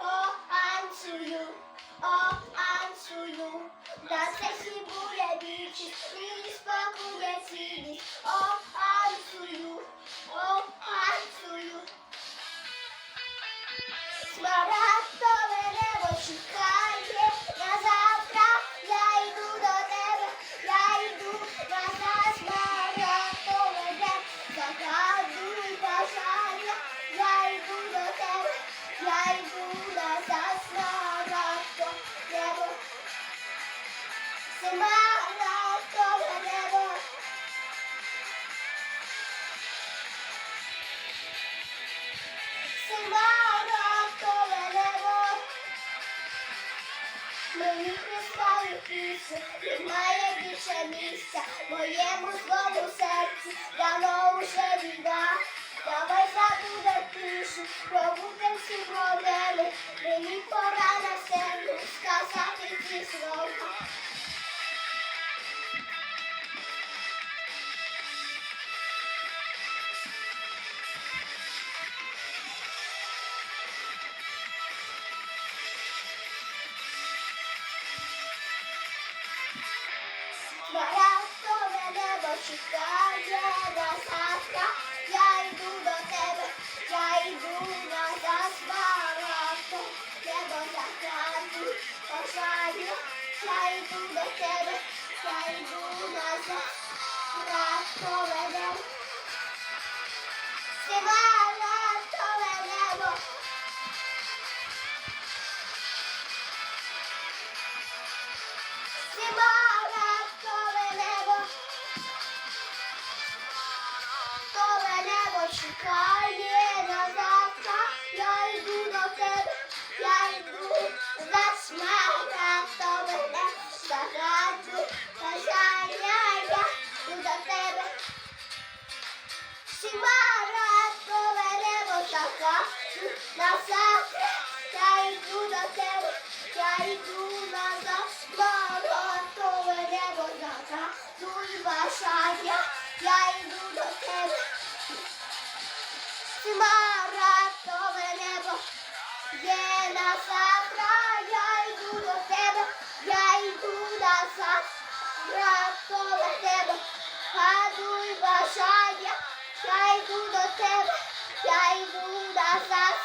Oh, to you. Oh, answer you. That's a Hebrew. Мені прислали пісню, немає більше місця, моєму злому серці давно уже війна. Давай забудем пісню, пробудем всі проблеми, мені пора на землю сказати ці слова. Марафоне небо чекає на завтра, я йду до тебе, я йду назад марафон, небо закладу, бажаю, я йду до тебе, я йду назад, марафоне небо. Марафоне Марафоне небо чекає на завтра, я йду до тебе, я йду за бажання, я. Йду до тебе. Марафоне небо загадую на завтра, я тебе, загадую бажання, я йду до тебе. Маратове небо є на завтра, я йду до тебе, я йду назад, Маратове небо, гадуй бажання, я йду до тебе, я йду назад.